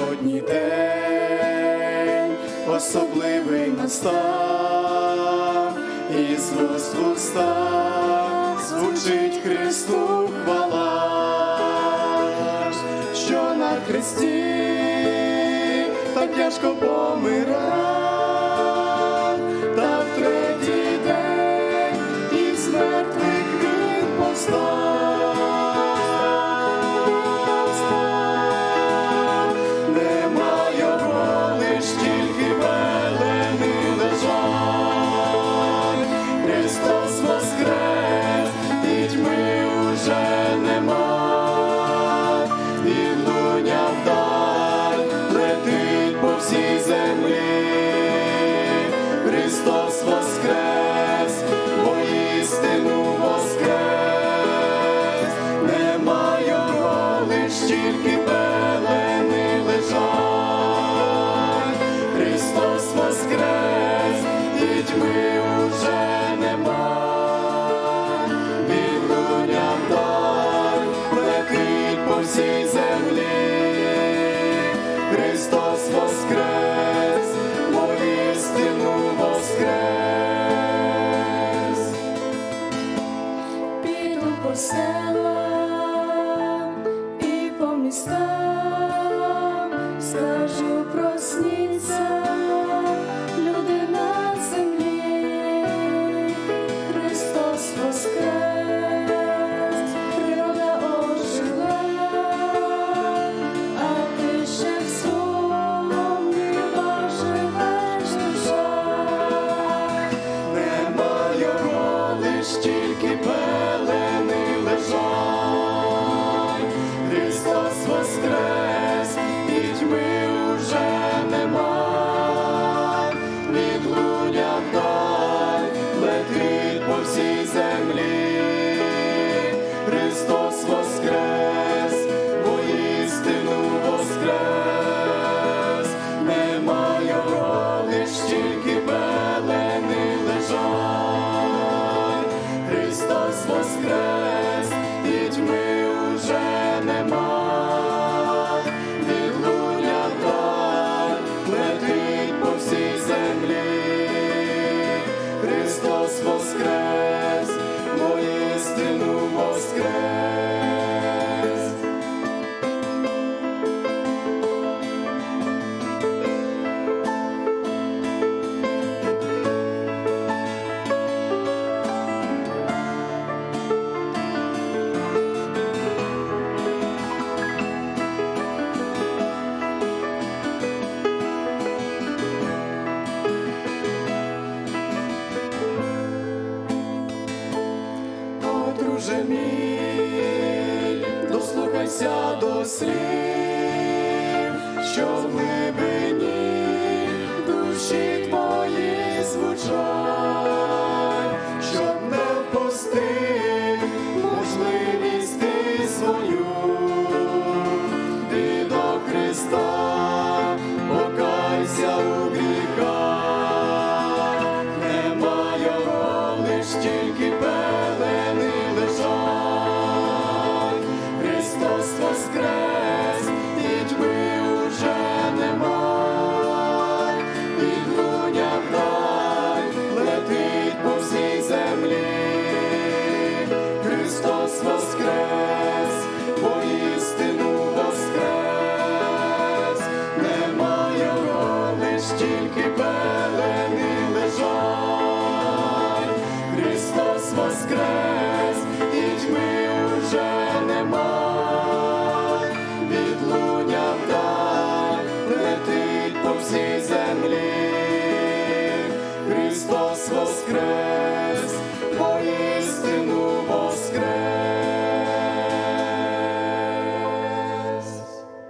сьогодні день особливий настав, і з вуст звучить Христу хвала, що на Христі так тяжко помирає. Тільки пелени лежать. Христос воскрес, і тьми уже нема. Він луня вдаль, летить по всій землі. Христос воскрес, воістину воскрес. Піду по і летить землі. Христос воскрес, воістину воскрес. немає лиш тільки пелени лежать. Христос воскрес, Друже мій, дослухайся до слів, що в глибині душі тільки пелени лежать, Христос воскрес, і тьми уже нема, відлуння так летить по всій землі, Христос воскрес, поістину воскрес.